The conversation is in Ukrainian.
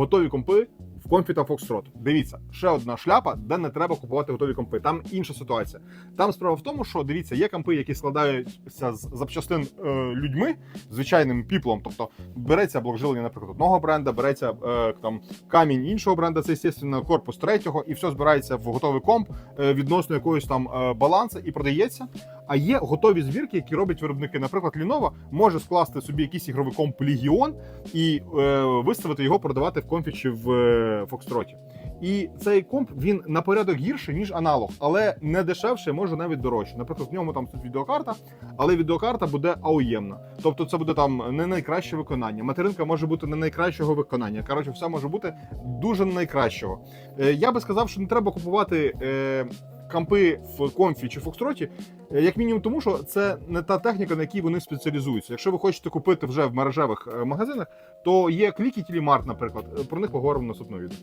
готові компи в комфі та Foxtrot. Дивіться, ще одна шляпа, де не треба купувати готові компи. Там інша ситуація. Там справа в тому, що дивіться, є компи, які складаються з запчастин е, людьми, звичайним піплом. Тобто береться блок живлення, наприклад, одного бренда, береться е, там камінь іншого бренда, це естественно, корпус третього, і все збирається в готовий комп е, відносно якогось там е, балансу і продається. А є готові збірки, які роблять виробники. Наприклад, Lenovo може скласти собі якийсь ігровий комп Legion і е, виставити його продавати в комфі чи в е, Фокстроті. І цей комп він на порядок гірший, ніж аналог, але не дешевше, може навіть дорожче. Наприклад, в ньому там стоїть відеокарта, але відеокарта буде ауємна. Тобто це буде там не найкраще виконання. Материнка може бути не найкращого виконання. Коротше, все може бути дуже найкращого. Е, я би сказав, що не треба купувати. Е, Кампи в комфі чи фокстроті, е, як мінімум, тому що це не та техніка, на якій вони спеціалізуються. Якщо ви хочете купити вже в мережевих е, магазинах, то є кліки Тілімарт, наприклад. Е, Про них поговоримо в відео.